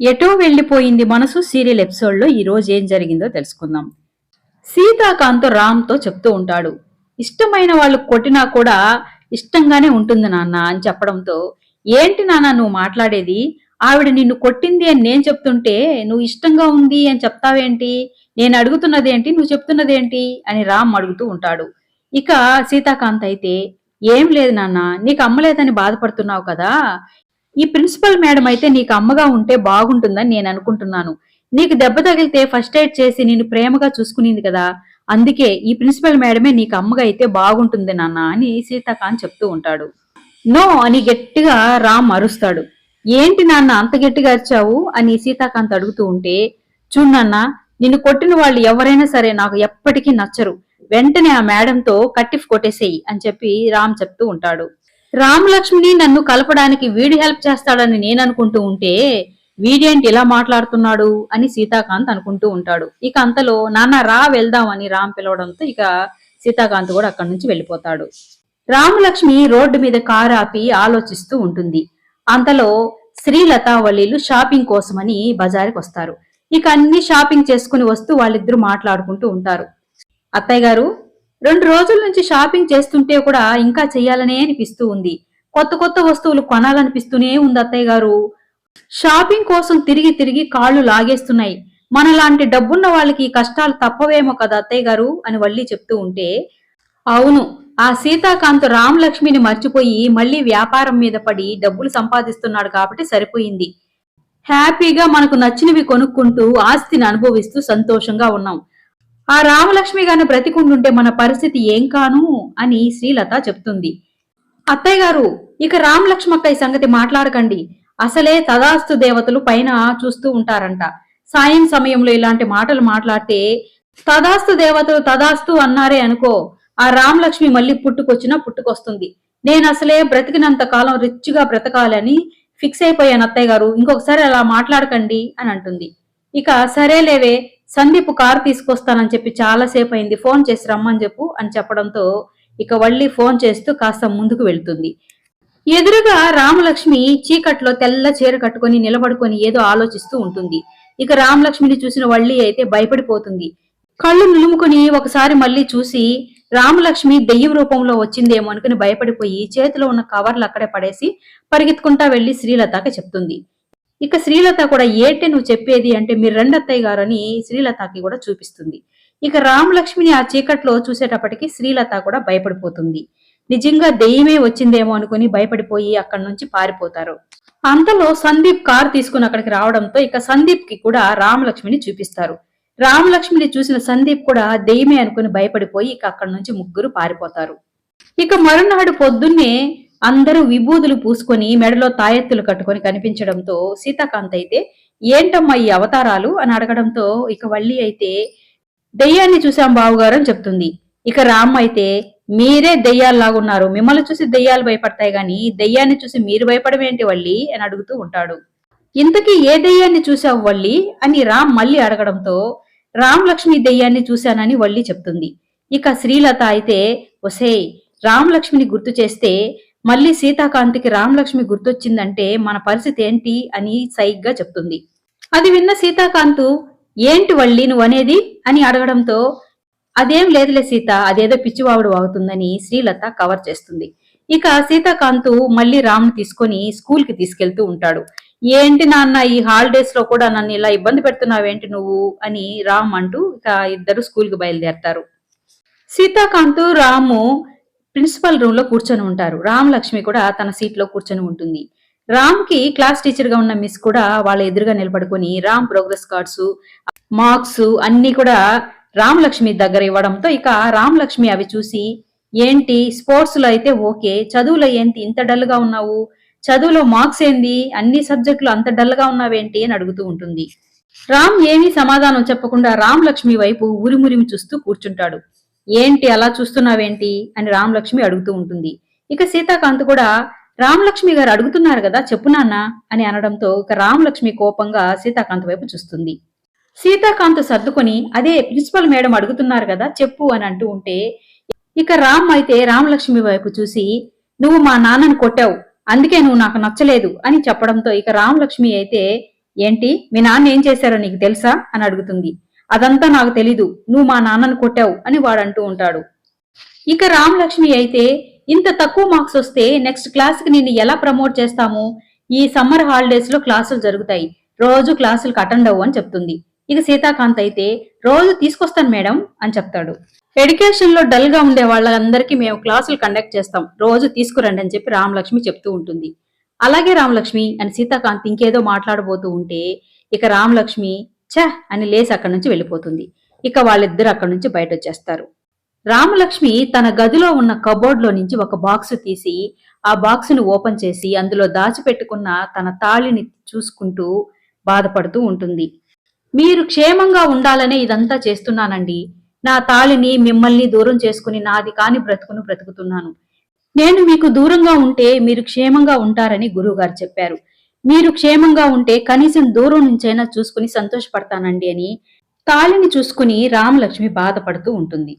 ఎటో వెళ్ళిపోయింది మనసు సీరియల్ ఎపిసోడ్లో ఈ రోజు ఏం జరిగిందో తెలుసుకుందాం. సీతాకాంత్ రామ్తో చెప్తూ ఉంటాడు ఇష్టమైన వాళ్ళు కొట్టినా కూడా ఇష్టంగానే ఉంటుంది నాన్న అని చెప్పడంతో ఏంటి నాన్న నువ్వు మాట్లాడేది? ఆవిడ నిన్ను కొట్టింది అని నేను చెప్తుంటే నువ్వు ఇష్టంగా ఉంది అని చెప్తావేంటి? నేను అడుగుతున్నదేంటి? నువ్వు చెప్తున్నదేంటి? అని రామ్ అడుగుతూ ఉంటాడు. ఇక సీతాకాంత్ అయితే ఏం లేదు నాన్న నీకు అమ్మలేదని బాధపడుతున్నావు కదా ఈ ప్రిన్సిపల్ మేడం అయితే నీకు అమ్మగా ఉంటే బాగుంటుందని నేను అనుకుంటున్నాను. నీకు దెబ్బ తగిలితే ఫస్ట్ ఎయిడ్ చేసి నేను ప్రేమగా చూసుకునింది కదా. అందుకే ఈ ప్రిన్సిపల్ మేడమే నీకు అమ్మగా అయితే బాగుంటుంది నాన్న అని సీతాకాన్ చెప్తూ ఉంటాడు. నో అని గట్టిగా రామ్ అరుస్తాడు. ఏంటి నాన్న అంత గట్టిగా అరిచావు అని సీతాకాంత్ అడుగుతూ ఉంటే చూడు నిన్ను కొట్టిన వాళ్ళు ఎవరైనా సరే నాకు ఎప్పటికీ నచ్చరు. వెంటనే ఆ మేడంతో కట్టిఫ్ కొట్టేసేయి అని చెప్పి రామ్ చెప్తూ ఉంటాడు. రామలక్ష్మిని నన్ను కలపడానికి వీడి హెల్ప్ చేస్తాడని నేను అనుకుంటూ ఉంటే వీడేంటి ఇలా మాట్లాడుతున్నాడు అని సీతాకాంత్ అనుకుంటూ ఉంటాడు. ఇక అంతలో నాన్న రా వెళ్దాం అని రామ్ పిలవడంతో ఇక సీతాకాంత్ కూడా అక్కడి నుంచి వెళ్ళిపోతాడు. రామలక్ష్మి రోడ్డు మీద కారు ఆపి ఆలోచిస్తూ ఉంటుంది. అంతలో శ్రీలత వల్లీలు షాపింగ్ కోసమని బజారుకి వస్తారు. ఇక అన్ని షాపింగ్ చేసుకుని వస్తూ వాళ్ళిద్దరూ మాట్లాడుకుంటూ ఉంటారు. అత్తయ్య గారు రెండు రోజుల నుంచి షాపింగ్ చేస్తుంటే కూడా ఇంకా చెయ్యాలనే అనిపిస్తూ ఉంది. కొత్త కొత్త వస్తువులు కొనాలనిపిస్తూనే ఉంది అత్తయ్య గారు. షాపింగ్ కోసం తిరిగి తిరిగి కాళ్ళు లాగేస్తున్నాయి. మనలాంటి డబ్బున్న వాళ్ళకి కష్టాలు తప్పవేమో కదా అత్తయ్య గారు అని వల్లి చెప్తూ ఉంటే అవును ఆ సీతాకాంత్ రామలక్ష్మిని మర్చిపోయి మళ్ళీ వ్యాపారం మీద పడి డబ్బులు సంపాదిస్తున్నాడు కాబట్టి సరిపోయింది. హ్యాపీగా మనకు నచ్చినవి కొనుక్కుంటూ ఆస్తిని అనుభవిస్తూ సంతోషంగా ఉన్నాం. ఆ రామలక్ష్మి గాని బ్రతికుండుంటే మన పరిస్థితి ఏం కాను? అని శ్రీలత చెప్తుంది అత్తయ్య గారు ఇక రామలక్ష్మక్క ఈ సంగతి మాట్లాడకండి. అసలే తదాస్తు దేవతలు పైన చూస్తూ ఉంటారంట. సాయం సమయంలో ఇలాంటి మాటలు మాట్లాడితే తదాస్తు దేవతలు తదాస్తు అన్నారే అనుకో ఆ రామలక్ష్మి మళ్ళీ పుట్టుకొచ్చినా పుట్టుకొస్తుంది. నేను అసలే బ్రతికినంత కాలం రిచ్గా బ్రతకాలని ఫిక్స్ అయిపోయాను అత్తయ్య గారు. ఇంకొకసారి అలా మాట్లాడకండి అని అంటుంది. ఇక సరేలేవే సందీప్ కారు తీసుకొస్తానని చెప్పి చాలాసేపు అయింది. ఫోన్ చేసి రమ్మని చెప్పు అని చెప్పడంతో ఇక వళ్ళీ ఫోన్ చేస్తూ కాస్త ముందుకు వెళ్తుంది. ఎదురుగా రామలక్ష్మి చీకట్లో తెల్ల చీర కట్టుకొని నిలబడుకొని ఏదో ఆలోచిస్తూ ఉంటుంది. ఇక రామలక్ష్మిని చూసిన వళ్ళీ అయితే భయపడిపోతుంది. కళ్ళు నిలుముకుని ఒకసారి మళ్ళీ చూసి రామలక్ష్మి దెయ్యం రూపంలో వచ్చిందేమో అనుకుని భయపడిపోయి చేతిలో ఉన్న కవర్లు అక్కడే పడేసి పరిగెత్తుకుంటా వెళ్ళి శ్రీలతకి చెప్తుంది. ఇక శ్రీలత కూడా ఏటే నువ్వు చెప్పేది అంటే మీరు రెండత్తయ్య గారు అని శ్రీలతకి కూడా చూపిస్తుంది. ఇక రామలక్ష్మిని ఆ చీకట్లో చూసేటప్పటికి శ్రీలత కూడా భయపడిపోతుంది. నిజంగా దెయ్యమే వచ్చిందేమో అనుకుని భయపడిపోయి అక్కడి నుంచి పారిపోతారు. అంతలో సందీప్ కార్ తీసుకుని అక్కడికి రావడంతో ఇక సందీప్కి కూడా రామలక్ష్మిని చూపిస్తారు. రామలక్ష్మిని చూసిన సందీప్ కూడా దెయ్యమే అనుకుని భయపడిపోయి ఇక అక్కడి నుంచి ముగ్గురు పారిపోతారు. ఇక మరునాడు పొద్దున్నే అందరూ విభూదులు పూసుకొని మెడలో తాయెత్తులు కట్టుకొని కనిపించడంతో సీతాకాంత్ అయితే ఏంటమ్మా ఈ అవతారాలు? అని అడగడంతో ఇక వల్లి అయితే దెయ్యాన్ని చూసాం బావుగారు అని చెప్తుంది. ఇక రామ్ అయితే మీరే దెయ్యాల్లాగున్నారు. మిమ్మల్ని చూసి దెయ్యాలు భయపడతాయి గాని దెయ్యాన్ని చూసి మీరు భయపడమేంటి వల్లి? అని అడుగుతూ ఉంటాడు. ఇంతకీ ఏ దెయ్యాన్ని చూసావు వల్లి? అని రామ్ మళ్ళీ అడగడంతో రామ్ లక్ష్మి దెయ్యాన్ని చూశానని వల్లి చెప్తుంది. ఇక శ్రీలత అయితే ఒసే రామలక్ష్మిని గుర్తు చేస్తే మళ్ళీ సీతాకాంతికి రామలక్ష్మి గుర్తొచ్చిందంటే మన పరిస్థితి ఏంటి అని సైగ్గా చెప్తుంది. అది విన్న సీతాకాంతు ఏంటి వల్లి నువ్వు అనేది అని అడగడంతో అదేం లేదులే సీత అదేదో పిచ్చివావుడు అవుతుందని శ్రీలత కవర్ చేస్తుంది. ఇక సీతాకాంతు మళ్ళీ రామ్ను తీసుకొని స్కూల్కి తీసుకెళ్తూ ఉంటాడు. ఏంటి నాన్న ఈ హాలిడేస్లో కూడా నన్ను ఇలా ఇబ్బంది పెడుతున్నావేంటి నువ్వు? అని రామ్ అంటూ ఇక ఇద్దరు స్కూల్కి బయలుదేరతారు. సీతాకాంత్ రాము ప్రిన్సిపల్ రూమ్లో కూర్చొని ఉంటారు. రామలక్ష్మి కూడా తన సీట్లో కూర్చొని ఉంటుంది. రామ్కి క్లాస్ టీచర్గా ఉన్న మిస్ కూడా వాళ్ళ ఎదురుగా నిలబడుకొని రామ్ ప్రోగ్రెస్ కార్డ్స్ మార్క్స్ అన్ని కూడా రామలక్ష్మి దగ్గర ఇవ్వడంతో ఇక రామలక్ష్మి అవి చూసి ఏంటి? స్పోర్ట్స్లో అయితే ఓకే. చదువులో ఏంటి? ఇంత డల్గా ఉన్నావు? చదువులో మార్క్స్ ఏంది? అన్ని సబ్జెక్టులు అంత డల్గా ఉన్నావేంటి? అని అడుగుతూ ఉంటుంది. రామ్ ఏమీ సమాధానం చెప్పకుండా రామ్ లక్ష్మి వైపు ఉరిమురిమి చూస్తూ కూర్చుంటాడు. ఏంటి అలా చూస్తున్నావేంటి అని రామలక్ష్మి అడుగుతూ ఉంటుంది. ఇక సీతాకాంత్ కూడా రామలక్ష్మి గారు అడుగుతున్నారు కదా చెప్పు నాన్న అని అనడంతో ఇక రామలక్ష్మి కోపంగా సీతాకాంత్ వైపు చూస్తుంది. సీతాకాంత్ సర్దుకొని అదే ప్రిన్సిపల్ మేడం అడుగుతున్నారు కదా చెప్పు అని అంటూ ఉంటే ఇక రామ్ అయితే రామలక్ష్మి వైపు చూసి నువ్వు మా నాన్నను కొట్టావు అందుకే నువ్వు నాకు నచ్చలేదు అని చెప్పడంతో ఇక రామలక్ష్మి అయితే ఏంటి మీ నాన్న ఏం చేశారో నీకు తెలుసా? అని అడుగుతుంది. అదంతా నాకు తెలీదు. నువ్వు మా నాన్నను కొట్టావు అని వాడు అంటూ ఉంటాడు. ఇక రామలక్ష్మి అయితే ఇంత తక్కువ మార్క్స్ వస్తే నెక్స్ట్ క్లాస్కి నేను నిన్ను ఎలా ప్రమోట్ చేస్తాము? ఈ సమ్మర్ హాలిడేస్లో క్లాసులు జరుగుతాయి. రోజు క్లాసులకు అటెండ్ అవ్వు అని చెప్తుంది. ఇక సీతాకాంత్ అయితే రోజు తీసుకొస్తాను మేడం అని చెప్తాడు. ఎడ్యుకేషన్లో డల్గా ఉండే వాళ్ళందరికీ మేము క్లాసులు కండక్ట్ చేస్తాం. రోజు తీసుకురండి అని చెప్పి రామలక్ష్మి చెప్తూ ఉంటుంది. అలాగే రామలక్ష్మి అని సీతాకాంత్ ఇంకేదో మాట్లాడబోతూ ఉంటే ఇక రామలక్ష్మి ఛ! అని లేసి అక్కడి నుంచి వెళ్ళిపోతుంది. ఇక వాళ్ళిద్దరు అక్కడి నుంచి బయట వచ్చేస్తారు రామలక్ష్మి తన గదిలో ఉన్న కబోర్డ్లో నుంచి ఒక బాక్స్ తీసి ఆ బాక్సును ఓపెన్ చేసి అందులో దాచిపెట్టుకున్న తన తాళిని చూసుకుంటూ బాధపడుతూ ఉంటుంది. మీరు క్షేమంగా ఉండాలనే ఇదంతా చేస్తున్నానండి. నా తాళిని మిమ్మల్ని దూరం చేసుకుని నాది కాని బ్రతుకును బ్రతుకుతున్నాను. నేను మీకు దూరంగా ఉంటే మీరు క్షేమంగా ఉంటారని గురువుగారు చెప్పారు. మీరు క్షేమంగా ఉంటే కనీసం దూరం నుంచైనా చూసుకుని సంతోషపడతానండి అని తాళిని చూసుకుని రామలక్ష్మి బాధపడుతూ ఉంటుంది.